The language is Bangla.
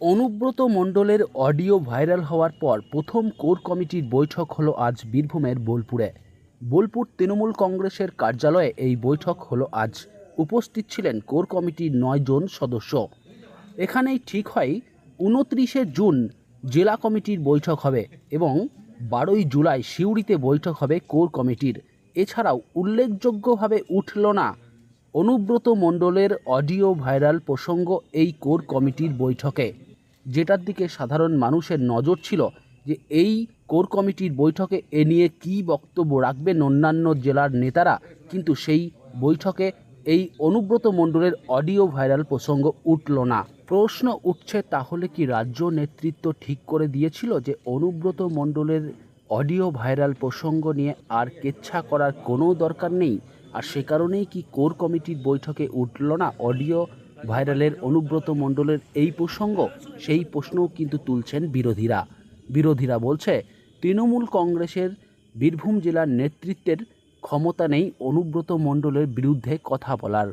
অনুব্রত মণ্ডলের অডিও ভাইরাল হওয়ার পর প্রথম কোর কমিটির বৈঠক হলো আজ বীরভূমের বোলপুরে। বোলপুর তৃণমূল কংগ্রেসের কার্যালয়ে এই বৈঠক হলো আজ। উপস্থিত ছিলেন কোর কমিটির নয় জন সদস্য। এখানেই ঠিক হয়, উনত্রিশে জুন জেলা কমিটির বৈঠক হবে এবং বারোই জুলাই সিউড়িতে বৈঠক হবে কোর কমিটির। এছাড়াও উল্লেখযোগ্যভাবে উঠল না অনুব্রত মণ্ডলের অডিও ভাইরাল প্রসঙ্গ এই কোর কমিটির বৈঠকে। যেটার দিকে সাধারণ মানুষের নজর ছিল যে এই কোর কমিটির বৈঠকে এ নিয়ে কী বক্তব্য রাখবেন অন্যান্য জেলার নেতারা, কিন্তু সেই বৈঠকে এই অনুব্রত মণ্ডলের অডিও ভাইরাল প্রসঙ্গ উঠল না। প্রশ্ন উঠছে, তাহলে কি রাজ্য নেতৃত্ব ঠিক করে দিয়েছিল যে অনুব্রত মণ্ডলের অডিও ভাইরাল প্রসঙ্গ নিয়ে আর কেচ্ছা করার কোনো দরকার নেই? আর সে কারণেই কি কোর কমিটির বৈঠকে উঠল না অডিও ভাইরালের অনুব্রত মণ্ডলের এই প্রসঙ্গ? সেই প্রশ্নও কিন্তু তুলছেন বিরোধীরা। বিরোধীরা বলছে, তৃণমূল কংগ্রেসের বীরভূম জেলার নেতৃত্বের ক্ষমতা নেই অনুব্রত মণ্ডলের বিরুদ্ধে কথা বলার।